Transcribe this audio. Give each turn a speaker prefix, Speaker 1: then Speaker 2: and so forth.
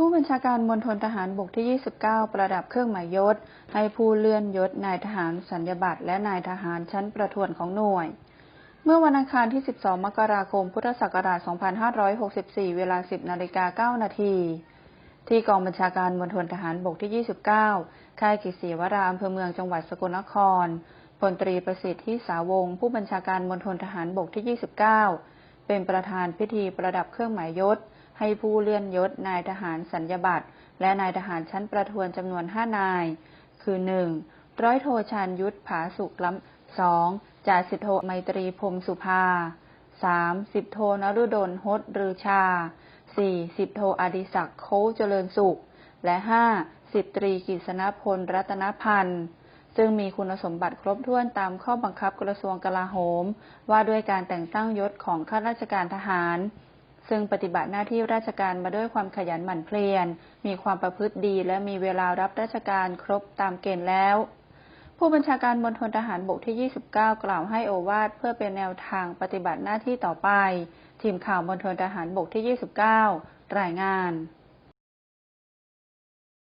Speaker 1: ผู้บัญชาการมณฑลทหารบกที่ 29 ประดับเครื่องหมายยศ ให้ผู้เลื่อนยศนายทหารสัญญบัตรและนายทหารชั้นประทวนของหน่วย เมื่อวันอังคารที่ 12 มกราคม พุทธศักราช 2564 เวลา 10 นาฬิกา 9 นาที ที่กองบัญชาการมณฑลทหารบกที่ 29 ค่ายกิศีวราอำเภอเมืองจังหวัดสกลนครพลตรีประสิทธิ์ที่สาวง ผู้บัญชาการมณฑลทหารบกที่ 29 เป็นประธานพิธีประดับเครื่องหมายยศ ให้ผู้เลื่อนยศนายทหารสัญญบัตรและนายทหารชั้นประทวนจำนวน5นาย คือ 1. ร้อยโทชานยุทธผาสุกล้ำ 2. จ่าสิบโทไมตรีพรมสุภา 3. สิบโทนรุดลฮดรือชา 4. สิบโทอดิศักดิ์โคเจริญสุข และ 5. สิบตรีกิษณพลรัตนพันธ์ซึ่งมีคุณสมบัติครบถ้วนตามข้อบังคับกระทรวงกลาโหม ว่าด้วยการแต่งตั้งยศของข้าราชการทหาร ซึ่งปฏิบัติหน้าที่ราชการมาด้วยความขยันหมั่นเพียร มีความประพฤติดี และมีเวลารับราชการครบตามเกณฑ์แล้ว ผู้บัญชาการมณฑลทหารบกที่ 29 กล่าวให้โอวาทเพื่อเป็นแนวทางปฏิบัติหน้าที่ต่อไป ทีมข่าวมณฑลทหารบกที่ 29 รายงาน